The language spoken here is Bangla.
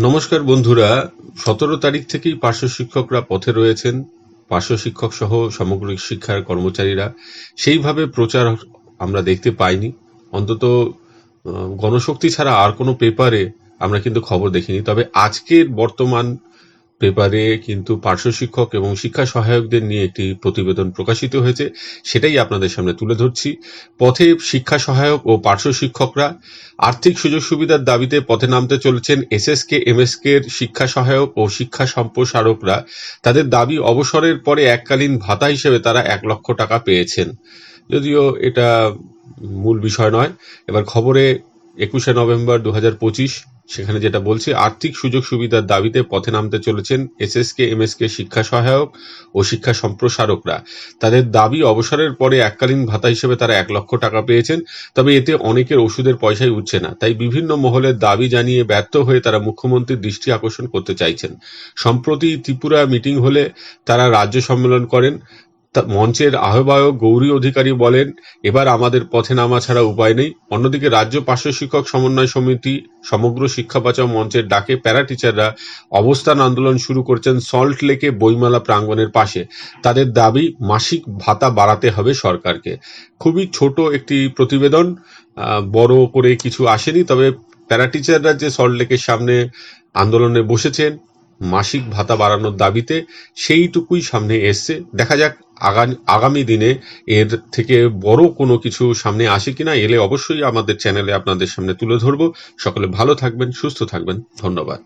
নমস্কার বন্ধুরা। সতেরো তারিখ থেকেই পার্শ্ব শিক্ষকরা পথে রয়েছেন। পার্শ্ব শিক্ষক সহ সমগ্র শিক্ষার কর্মচারীরা। সেইভাবে প্রচার আমরা দেখতে পাইনি। অন্তত গণশক্তি ছাড়া আর কোনো পেপারে আমরা কিন্তু খবর দেখিনি। তবে আজকের বর্তমান পেপারে কিন্তু পার্শ্ব শিক্ষক এবং শিক্ষা সহায়কদের নিয়ে একটি প্রতিবেদন প্রকাশিত হয়েছে, সেটাই আপনাদের সামনে তুলে ধরছি। পথে শিক্ষা সহায়ক ও পার্শ্ব শিক্ষকরা আর্থিক সুযোগ সুবিধার দাবিতে পথে নামতে চলেছেন। এসএসকে এমএসকে এর শিক্ষা সহায়ক ও শিক্ষা সম্প্রসারকরা তাদের দাবি অবসরের পরে এককালীন ভাতা হিসেবে তারা এক লক্ষ টাকা পেয়েছেন। যদিও এটা মূল বিষয় নয়। এবার খবরে একুশে নভেম্বর দু হাজার পঁচিশ সেখানে যেটা বলছে, আর্থিক সুযোগ সুবিধার দাবিতে পথে নামতে চলেছেন এসএসকে, এমএসকে শিক্ষা সহায়ক ও শিক্ষা সম্প্রসারকরা। তাদের দাবি অবসরের পরে এককালীন ভাতা হিসেবে তারা এক লক্ষ টাকা পেয়েছেন, তবে এতে অনেকের ওষুধের পয়সাই উঠছে না। তাই বিভিন্ন মহলের দাবি জানিয়ে ব্যর্থ হয়ে তারা মুখ্যমন্ত্রীর দৃষ্টি আকর্ষণ করতে চাইছেন। সম্প্রতি ত্রিপুরা মিটিং হলে তারা রাজ্য সম্মেলন করেন। মঞ্চের আহ্বায়ক, গৌরী অধিকারী বলেন, এবার আমাদের পথে নামা ছাড়া উপায় নেই। অন্যদিকে রাজ্য পার্শ্ব শিক্ষক সমন্বয় সমিতি, সমগ্র শিক্ষা বাঁচাও মঞ্চের ডাকে প্যারা টিচাররা অবস্থান আন্দোলন শুরু করছেন সল্ট লেকে বইমেলা প্রাঙ্গণের পাশে। তাদের দাবি, মাসিক ভাতা বাড়াতে হবে সরকারকে। খুবই ছোট একটি প্রতিবেদন বড় করে কিছু আসেনি, তবে প্যারা টিচাররা যে সল্ট লেকের সামনে আন্দোলনে বসেছেন মাসিক ভাতা বাড়ানোর দাবিতে সেইটুকুই সামনে এসছে। দেখা যাক আগা- আগামী দিনে এর থেকে বড় কোনো কিছু সামনে আসে কিনা, এলে অবশ্যই আমাদের চ্যানেলে আপনাদের সামনে তুলে ধরব। সকলে ভালো থাকবেন, সুস্থ থাকবেন। ধন্যবাদ।